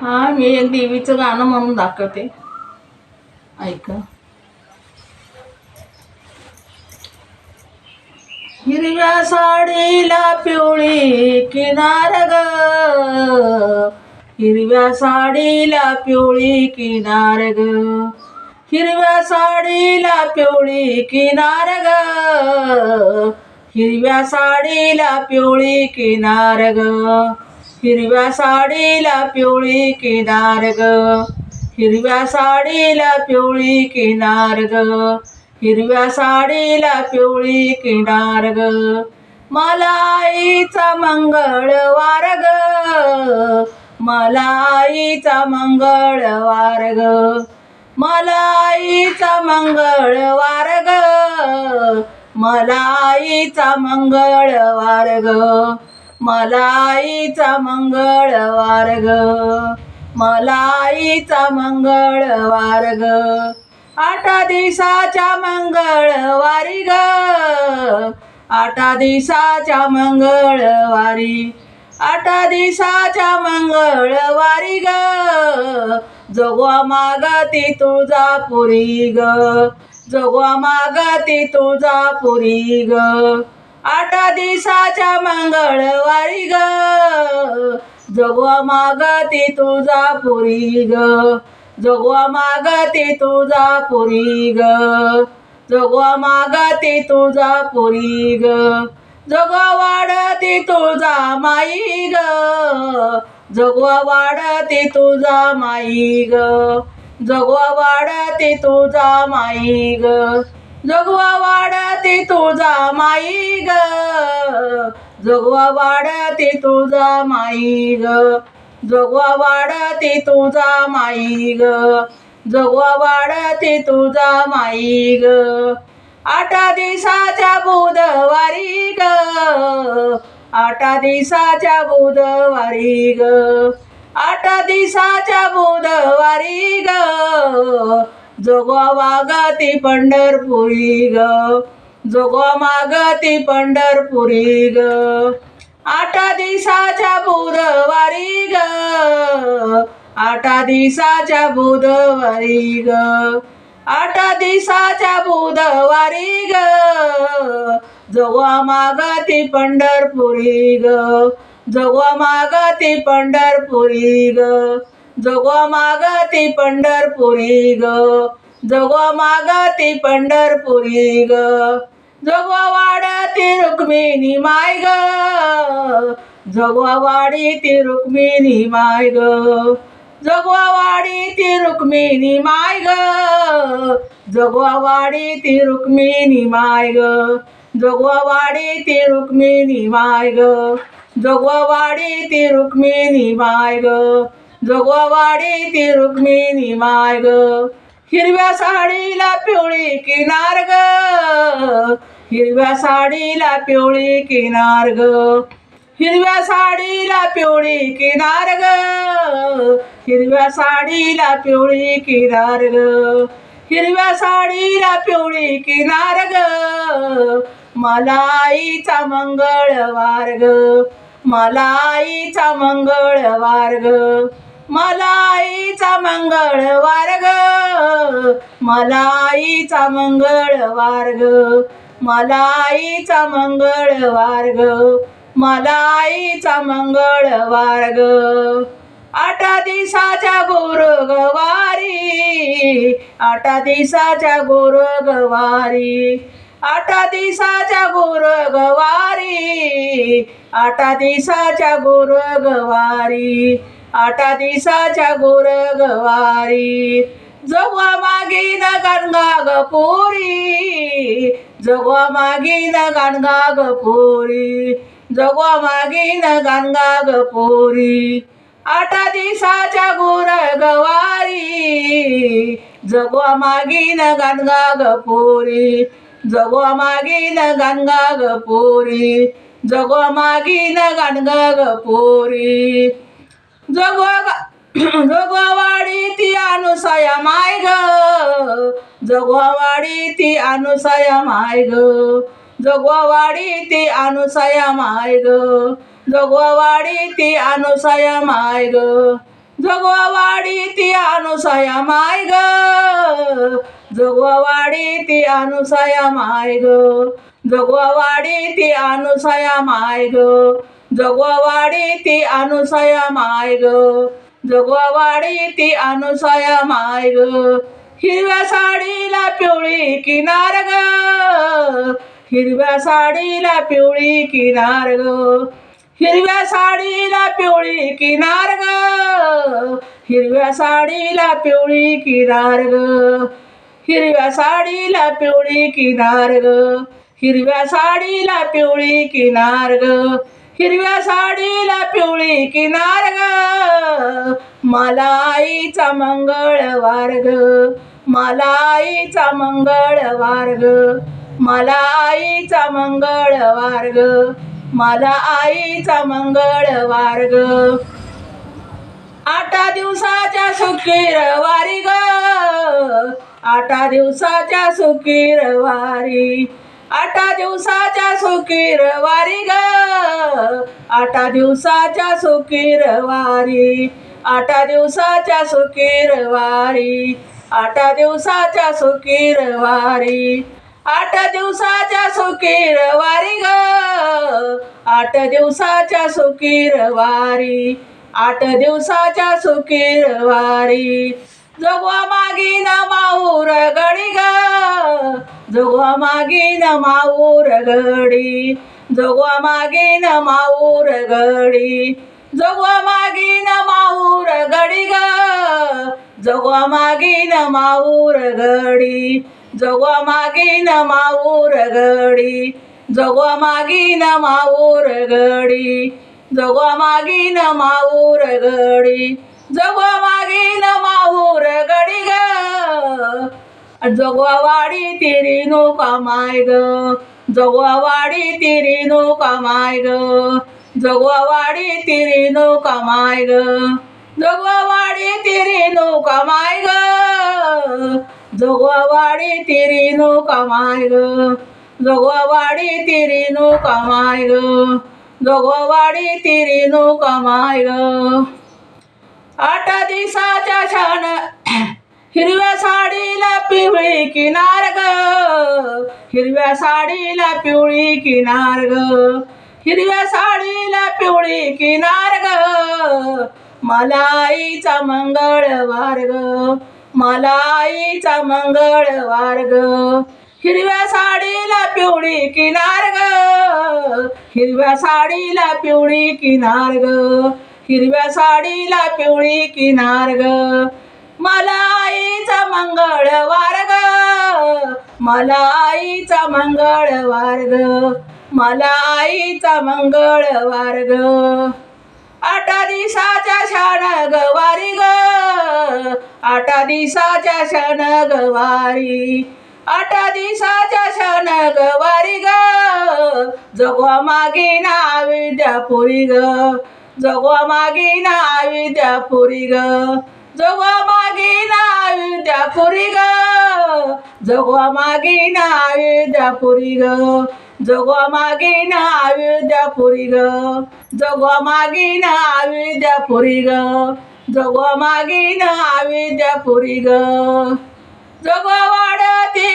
हा मी एक देवीचं गाणं म्हणून दाखवते. ऐका. हिरव्या साडीला पिवळी किनार ग. हिरव्या साडीला पिवळी किनार ग. हिरव्या साडीला पिवळी किनार ग. हिरव्या साडीला पिवळी किनार ग. हिरव्या साडीला पिवळी किनार ग. हिरव्या साडीला पिवळी किनार ग. हिरव्या साडीला पिवळी किनार ग. मला आईचा मंगळवार ग. मला आईचा मंगळवार ग. मला आईचा मंगळवार ग. मला आईचा मंगळवार ग. मलाईचा मंगळ मंगळवार ग. मलाईचा मंगळवार ग. आठा दिवसाच्या मंगळवारी ग. आठा दिवसाच्या मंगळवारी. आठा दिवसाच्या मंगळवारी ग. जोगवा मागती तुझा ग. जोगवा मागती तुझा ग. आठ दिसाच्या मंगळवारी ग. जगवा मागती तुझा पुरी ग. जगवा मागती तुझा पुरी ग. जगवा मागती तुझा पुरी ग. जगवा वाढती तुझा माई ग. जगवा वाढती तुझा माई ग. जगवा वाढती तुझा माई ग. जोगवा वाढते तुझा माई ग. जोगवा वाढते तुझा माई ग. जोगवा वाढते तुझा माई ग. जोगवा वाढते तुझा माई ग. आठा दिसाच्या बुधवारी ग. आठा दिसाच्या बुधवारी ग. आठा दिसाच्या बुधवारी ग. जोगवा वागती पंढरपुरी ग. जोगवा मागती पंढरपुरी ग. आठा दिसाच्या बुधवारी ग. आठा दिसाच्या बुधवारी ग. आठा दिसाच्या बुधवारी ग. जोगवा मागती पंढरपुरी ग. जोगवा मागती पंढरपुरी ग. जोगवा मागती पंढरपुरी ग. जोगवा मागती पंढरपुरी ग. जोगवा वाढती रुक्मिणी माय ग. जोगवा वाडी ती रुक्मिणी माय ग. जोगवा वाडी ती रुक्मिणी माय ग. जोगवा वाडी ती रुक्मिणी माय ग. जोगवा वाडी ती रुक्मिणी माय ग. जोगवा वाडी ती रुक्मिणी माय ग. जोगवा ती रुक्मिणी माय ग हिरव्या साडीला पिवळी किनार ग. हिरव्या साडीला पिवळी किनार ग. हिरव्या साडीला पिवळी किनार ग. हिरव्या साडीला पिवळी किनार ग. हिरव्या साडीला पिवळी किनार ग. मला आईचा मंगळवार ग. मला आईचा मंगळवार ग. मला आईचा मंगळवार ग मला आईचा मंगळवार ग मला आईचा मंगळवार ग मला आईचा मंगळवार ग आठा दिवसाच्या गोरगवारी आठा दिसाच्या गोरगवारी आठा दिसाच्या गोरगवारी आठा दिसाच्या गोरगवारी. आठा दिसाच्या गोर गवारी. जगवा मागीन गणगा ग पोरी. जगवा मागीन गणगा ग पोरी. जगवा मागीन गणगा ग पोरी. आठा दिसाच्या गोर गवारी. जगवा मागीन गणगा ग पोरी. जगवा मागीन गणगा ग पोरी. जगवा मागीन गणगा ग पोरी. जगवा जगवा ती अनुसया माय ग जगवा ती अनुसया माय ग जगवा ती अनुसया माय ग जगवा ती अनुसया माय ग जोगवावाडी ती अनुसया माय ग जोगवावाडी ती अनुसया माय ग जोगवावाडी ती अनुसया माय ग जगवाडी ती अनुसया माय ग जोगवावाडी ती अनुसया माय ग हिरव्या साडीला पिवळी किनार ग. हिरव्या साडीला पिवळी किनार ग. हिरव्या साडीला पिवळी किनार ग. हिरव्या साडीला पिवळी किनार ग. हिरव्या साडीला पिवळी किनार ग. हिरव्या साडीला पिवळी किनार ग. हिरव्या साडीला पिवळी किनार ग. मला आईचा मंगळवार ग. मला आईचा मंगळवार ग. मला आईचा मंगळवार ग. मला आईचा मंगळवार ग. आठा दिवसाच्या सुखीरवारी ग. आठा दिवसाच्या सुखीरवारी आठा दिवसाच्या सुकीर वारी ग. आठा दिवसाच्या सुखीरवारी आठा दिवसाच्या सुखीरवारी आठा दिवसाच्या सुखीरवारी आठ दिवसाच्या सुकीर वारी ग. आठ दिवसाच्या सुकीर वारी. आठ दिवसाच्या सुकीर वारी. जोगवा मागीन माऊर गडी ग. जोगवा मागीन माऊर गडी. जोगवा मागीन माऊर गडी. जोगवा मागीन माऊर गडी ग. जोगवा मागीन माऊर गडी. जोगवा मागीन माऊर गडी. जोगवा मागीन माऊर गडी. जोगवा मागीन माऊर गडी. जगवा मागील माऊर गडी ग जोगवा वाडी तिरी नो कामाय ग जगवा वाडी तिरी नो कामाय ग जगवा वाडी तिरी नो कामाय ग जगवा वाडी तिरी नो कामाय ग जगवा वाडी तिरी नो कामाय ग जगवा वाडी तिरी नो कामाय ग जगवा वाडी तिरी नो कामाय ग आठ दिवसाच्या छान हिरव्या साडीला पिवळी किनार ग. हिरव्या साडीला पिवळी किनार ग. हिरव्या साडीला पिवळी किनार ग. मला आईचा मंगळवार ग. मला आईचा मंगळवार ग. हिरव्या साडीला पिवळी किनार ग. हिरव्या साडीला पिवळी किनार ग. हिरव्या साडीला पिवळी किनार ग. मला आईचा मंगळवार ग. मला आईचा मंगळवार ग. मला आईचा मंगळवार ग. आठा दिसाच्या क्षण गवारी ग. आठा दिसाच्या क्षण गवारी आठा दिसाच्या क्षण गवारी ग. जगवा मागे ना विद्यापुरी ग. जगवा मागे ना विद्यापुरी ग. जगवा मागे ना विद्यापुरी ग. जगवा मागे ना विद्यापुरी ग. जगवा मागे ना विद्यापुरी ग. जगवा मागे ना विद्यापुरी ग. जगवा मागे ना विद्यापुरी ग. जगवा वाढते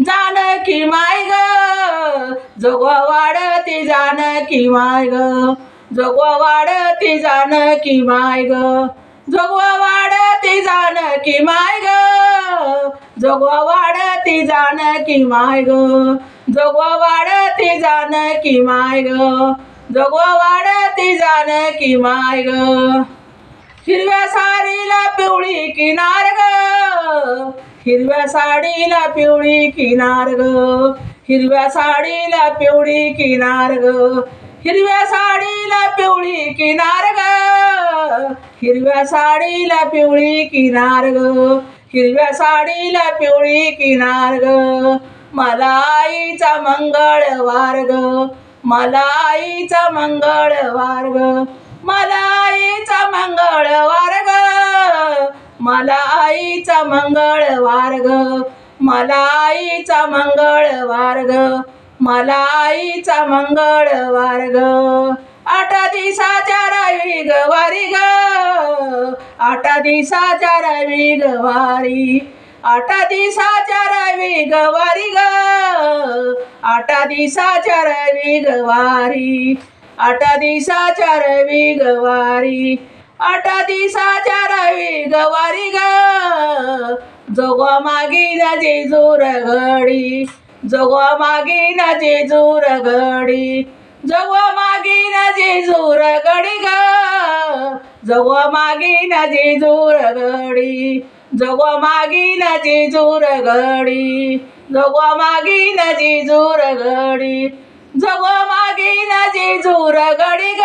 जानकी माय ग. जगवा वाढते जानकी माय ग. जगवा वाढते जानकी माय ग. जगवा वाढते जानकी माय ग. जगवा वाढते जानकी माय ग. जगवा वाढते जानकी माय ग. जगवा वाढते जानकी माय ग. हिरव्या साडीला पिवळी किनार ग. हिरव्या साडीला पिवळी किनार ग. हिरव्या साडीला पिवळी किनार ग. हिरव्या साडीला पिवळी किनार ग. हिरव्या साडीला पिवळी किनार ग. हिरव्या साडीला पिवळी किनार ग. मला आईचा मंगळवार ग. मला आईचा मंगळवार ग. मला आईचा मंगळवार ग. मला आईचा मंगळवार ग. मला आईचा मंगळवार ग. मला आईचा मंगळवार ग आठ दिसाच्या रवी गवारी ग. आठा दिसाच्या रवी गवारी आठा दिसाच्या रवी गवारी ग. आठा दिसाच्या रवी गवारी आठा दिसाच्या रवी गवारी आठा दिसाच्या रवी गवारी ग. जोगवा मागी जेजूर घडी. जोगवा मागीन जेजूर घडी जोगवा मागीन जेजूर घडी ग. जोगवा मागीन जेजूर घडी जोगवा मागीन जेजूर घडी जोगवा मागीन जेजूर घडी जोगवा मागीन जेजूर घडी ग.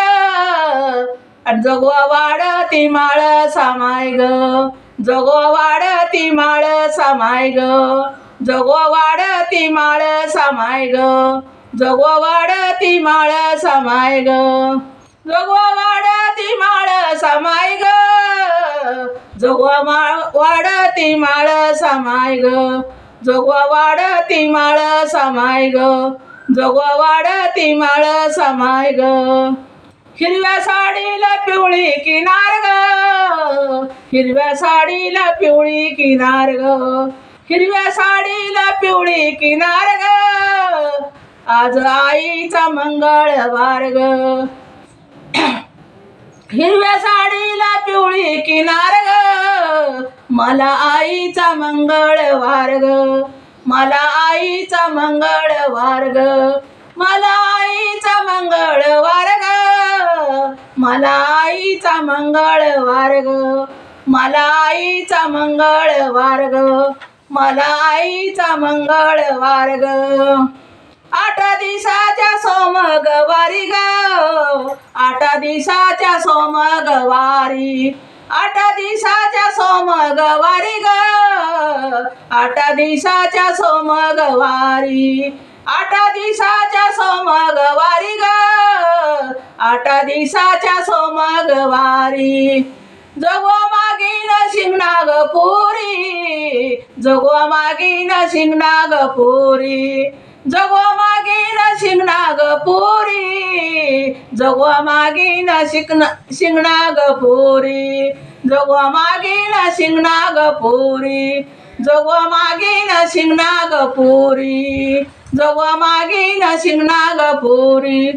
आणि जगवा वाढती माळ सामाय ग. जगवा वाढती माळ सामाय ग. जगो वाढती माळ सामाय ग. जगो वाढती माळ सामाय ग. जगो वाढती माळ सामाय ग. जगवा माळ वाढती माळ सामाय ग. जगवा वाढती माळ सामाय ग. जगवा वाढती माळ सामाय ग. हिरव्या साडीला पिवळी किनार ग. हिरव्या साडीला पिवळी किनार ग. हिरव्या साडीला पिवळी किनार ग. आज आईचा मंगळवार ग. हिरव्या साडीला पिवळी किनार ग. मला आईचा मंगळवार ग. मला आईचा मंगळवार ग. मला आईचा मंगळवार ग. मला आईचा मंगळवार ग. मला आईचा मंगळवार ग. मला आईचा मंगळवार ग. आठ दिवसाच्या सोमगवारी ग. आठ दिवसाच्या सोमगवारी. आठ दिवसाच्या सोमगवारी ग. आठ दिवसाच्या सोमगवारी. आठ दिसाच्या सोमगवारी ग. आठ दिवसाच्या सोमगवारी. जगवा मागीन शिंगणाग पुरी जगवा मागीन शिंगणाग पुरी जगवा मागीन शिंगणाग पुरी जगवा मागीन शिकना शिंगणाग पुरी जगवा मागीन शिंगणाग पुरी जगवा मागीन शिंगणाग पुरी जगवा मागीन शिंगणाग पुरी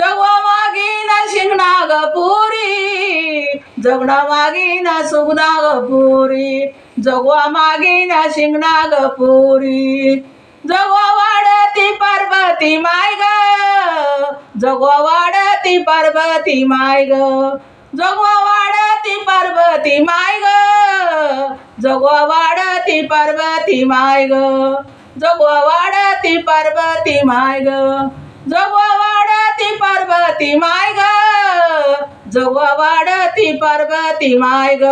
जगवा मागीन शिंगणाग पुरी. जगणा मागीन सुगनाग पुरी. जगवा मागीन शिंगणाग पुरी. जगवा वाडती पार्वती माय ग. जगवा वाडती पार्वती माय ग. जगवा वाडती पार्वती माय ग. जगवा वाडती पार्वती माय ग. जगवा वाडती पार्वती माय ग. जगवा वाढती पार्वती माय ग. जोगवा वाढती पार्वती माय ग.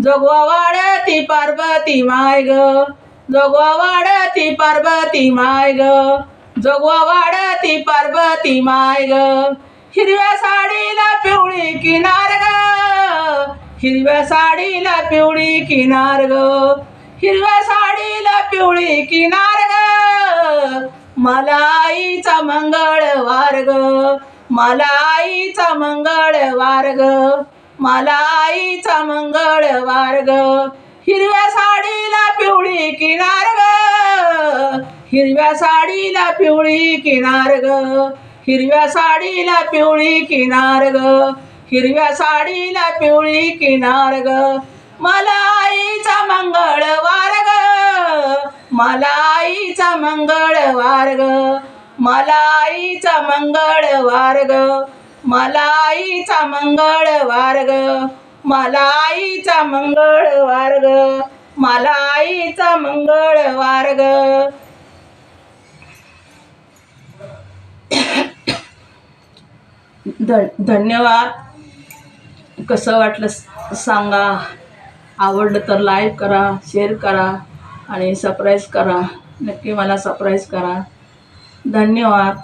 जोगवा वाढती पार्वती माय ग. जोगवा वाढती पार्वती माय ग. जोगवा वाढती पार्वती माय ग. हिरव्या साडीला पिवळी किनार ग. हिरव्या साडीला पिवळी किनार ग. हिरव्या साडीला पिवळी किनार ग. मला आईचा मंगळवार ग मला आईचा मंगळवार ग मला आईचा मंगळवार ग हिरव्या साडीला पिवळी किनार ग हिरव्या साडीला पिवळी किनार ग हिरव्या साडीला पिवळी किनार ग हिरव्या साडीला पिवळी किनार ग. मला आईचा मंगळवार मला आईचा मंगळवार ग मला आईचा मंगळवार ग मला आईचा मंगळवार ग मला आईचा मंगळवार ग मला आईचा मंगळवार ग धन्यवाद. कसं वाटलं सांगा. आवडलं तर लाईक करा शेअर करा. आणि सरप्राईज करा. नक्की मला सरप्राईज करा. धन्यवाद.